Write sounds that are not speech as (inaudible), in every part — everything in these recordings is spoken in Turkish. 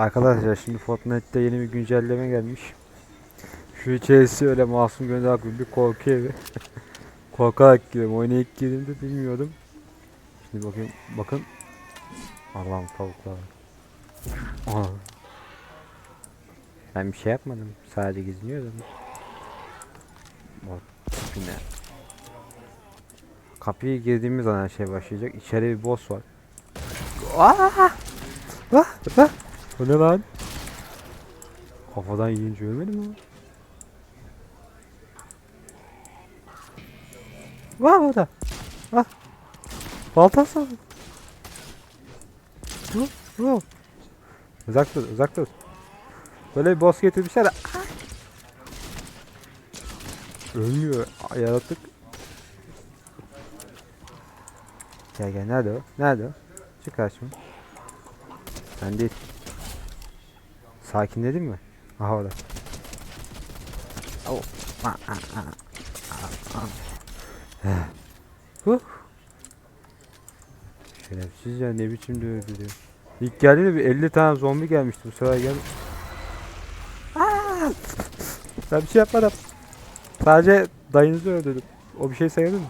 Arkadaşlar şimdi Fortnite'te yeni bir güncelleme gelmiş. Şu içerisi öyle masum gönül aklı bir korku evi. (laughs) Korkarak giriyorum. Oynayıp girdiğimde bilmiyordum. Şimdi bakayım. Bakın. Allah'ım tavuklar. Ben bir şey yapmadım. Sadece gizliyordum. Bak yine. Kapıya girdiğimiz an her şey başlayacak. İçeri bir boss var. Aa! Ah! Ah! O ne lan? Kafadan yiyince ölmedi mi? Var burada. Ah. Baltası. Hu, hu. Uzak dur, uzak dur. Böyle bir boss getirmişler. Ah! Ölmüyor yaratık. Gel gel nerede o? Nerede o? Çık karşıma. Ben değil. Sakinledin mi? Aha orada. Oh. Ah, ah, ah. Huh. Şerefsiz ya ne biçim de öldürüyor. İlk geldiğinde bir 50 tane zombi gelmişti bu sefer gel. Ben bir şey yapmadım. Sadece dayınızı öldürdüm. O bir şey sayılır mı?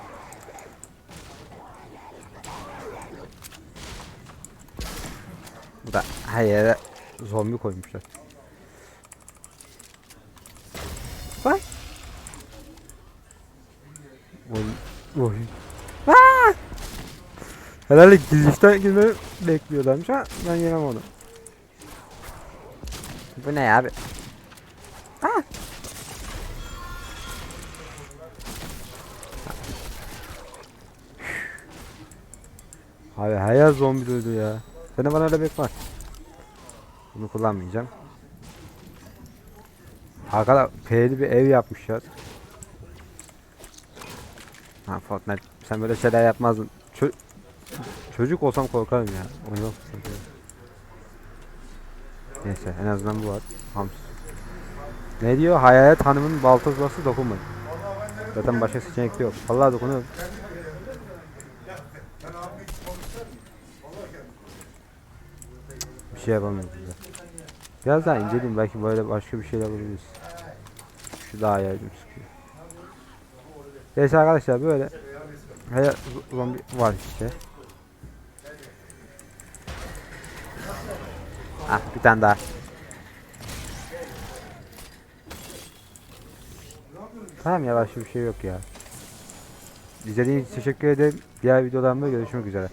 Bu da her yere zombi koymuşlar. Bak. Oy. Oy. Aa! Herhalde girişten girmeyi bekliyorlarmış ha ben yemem onu. Bu ne ya abi? Aa! Abi her yer zombi duydu ya. Senin bana öyle bekler. Bunu kullanmayacağım. Arkada P'li bir ev yapmışlar. Ha Fortnite sen böyle şeyler yapmazdın. Çö- çocuk olsam korkarım ya. İstemiyorum. Neyse en azından bu var. Hams. Ne diyor? Hayalet hanımın baltazlası dokunmayın. Zaten başka seçenek yok. Vallahi dokunuyorum. Bir şey yapamıyoruz de. Biraz daha inceleyeyim belki böyle başka bir şeyler bulabiliriz. Şu daha yardım sıkıyor. Neyse arkadaşlar böyle. Z- zombi var işte. Ah bir tane daha. Tamam ya başka bir şey yok ya. İzlediğiniz için teşekkür ederim. Diğer videolarımda görüşmek üzere.